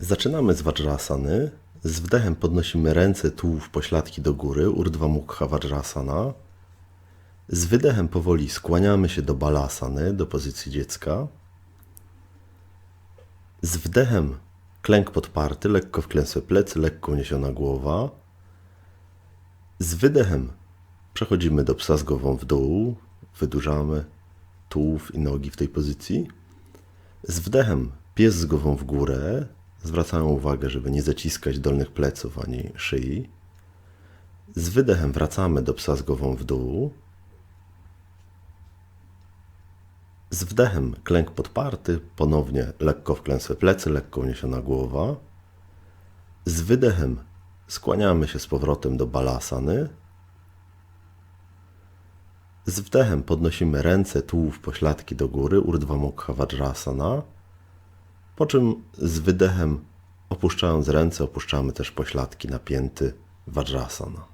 Zaczynamy z Vajrasany. Z wdechem podnosimy ręce, tułów, pośladki do góry, Urdhva Mukha Vajrasana. Z wydechem powoli skłaniamy się do Balasany, do pozycji dziecka. Z wdechem klęk podparty, lekko wklęsłe plecy, lekko uniesiona głowa. Z wydechem przechodzimy do psa z głową w dół, wydłużamy tułów i nogi w tej pozycji. Z wdechem pies z głową w górę. Zwracamy uwagę, żeby nie zaciskać dolnych pleców ani szyi. Z wydechem wracamy do psa z głową w dół. Z wdechem klęk podparty, ponownie lekko wklęsłe plecy, lekko uniesiona głowa. Z wydechem skłaniamy się z powrotem do balasany. Z wdechem podnosimy ręce, tułów, pośladki do góry, Urdhva Mukha Vajrasana. Po czym z wydechem, opuszczając ręce, opuszczamy też pośladki napięty Vajrasana.